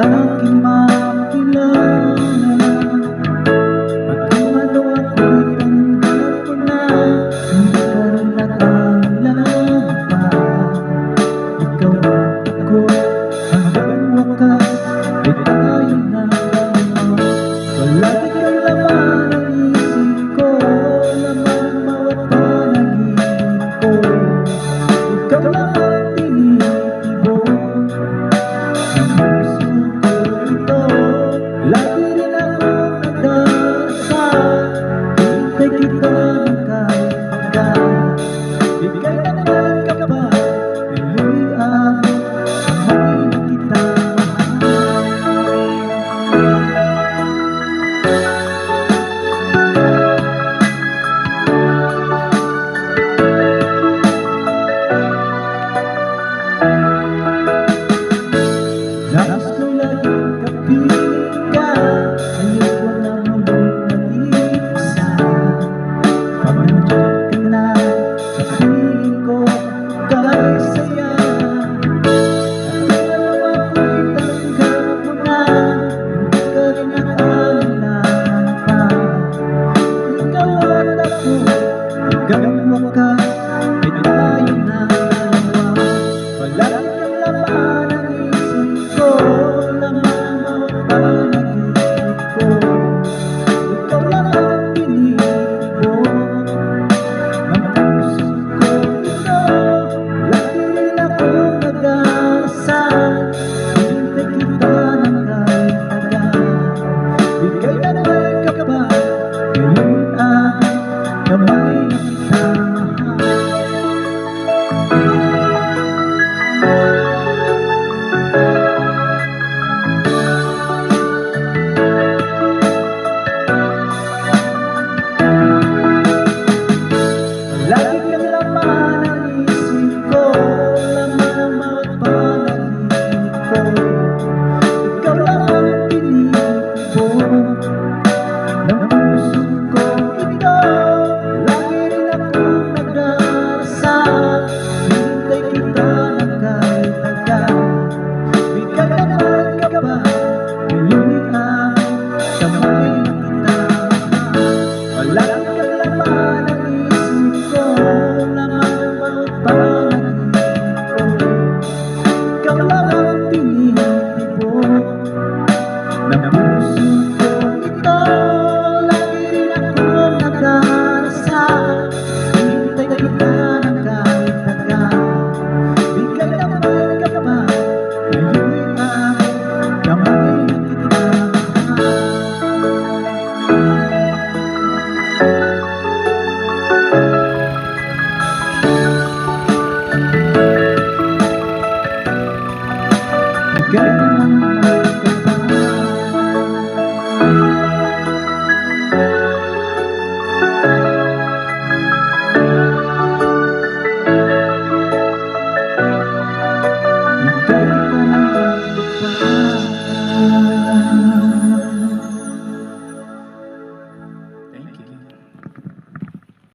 aking mapulanan At kung ano ang tanggap ko na Hindi ko rin nakalaman pa Ikaw at ako hanggang wakas Ay na Palagi ko Laman bawat panagin ko hanggang wakas ay tayo na. Wala kang laman ang isip. Uh-huh. Pai.